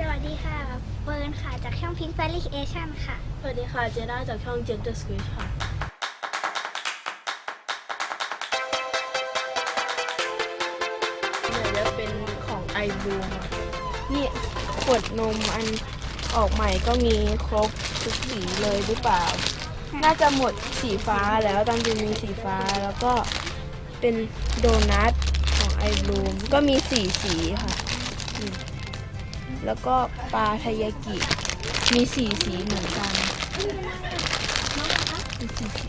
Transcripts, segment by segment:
สวัสดีค่ะเฟิร์นค่ะ จากช่อง Pink Valley Creation ค่ะ สวัสดีค่ะ เจด้าจากช่อง Jet the Squish ค่ะเนี่ยจะเป็นของไอบูมนี่ขวดนมอันออกใหม่ก็มีครบทุกสีเลยหรือเปล่า น่าจะหมดสีฟ้าแล้วตามจริงมีสีฟ้าแล้วก็เป็นโดนัทของไอบูมก็มีสีสีค่ะ แล้วก็ปลาทายากิ มีสีสีเหมือนกันมีสีสี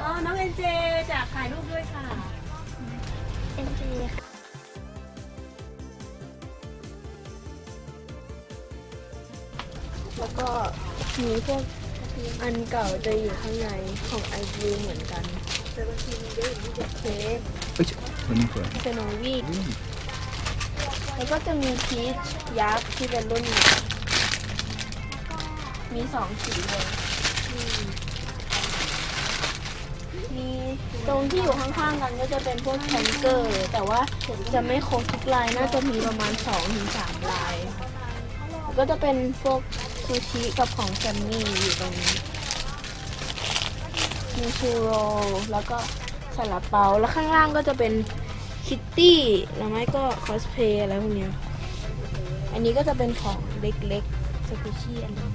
อ๋อ น้องเอ็นเจจากถ่ายรูปด้วยค่ะเป็นจีค่ะแล้วก็มีพวกอันเก่าจะอยู่ข้างในของไอบูเหมือนกันเค้กเอ้ยมันนี่เปิดเซโนวีด แล้วก็จะมีพีชยักษ์ที่เป็นรุ่นใหม่มีสองสีเลย มีตรงที่อยู่ข้างๆกันก็จะเป็นพวกแทงเกอร์ แต่ว่าจะไม่ครบทุกลายน่าจะมีประมาณ2อถึงสามลายลก็จะเป็นพวกซูชิกับของแซมมี่อยู่ตรงนี้ มีชูโรแล้วก็ซาลาเปา แล้วข้างล่างก็จะเป็น คิตตี้แล้วไม่ก็คอสเพย์อะไรพวกเนี้ย อันนี้ก็จะเป็นของเล็กๆสกุชี่อันนี้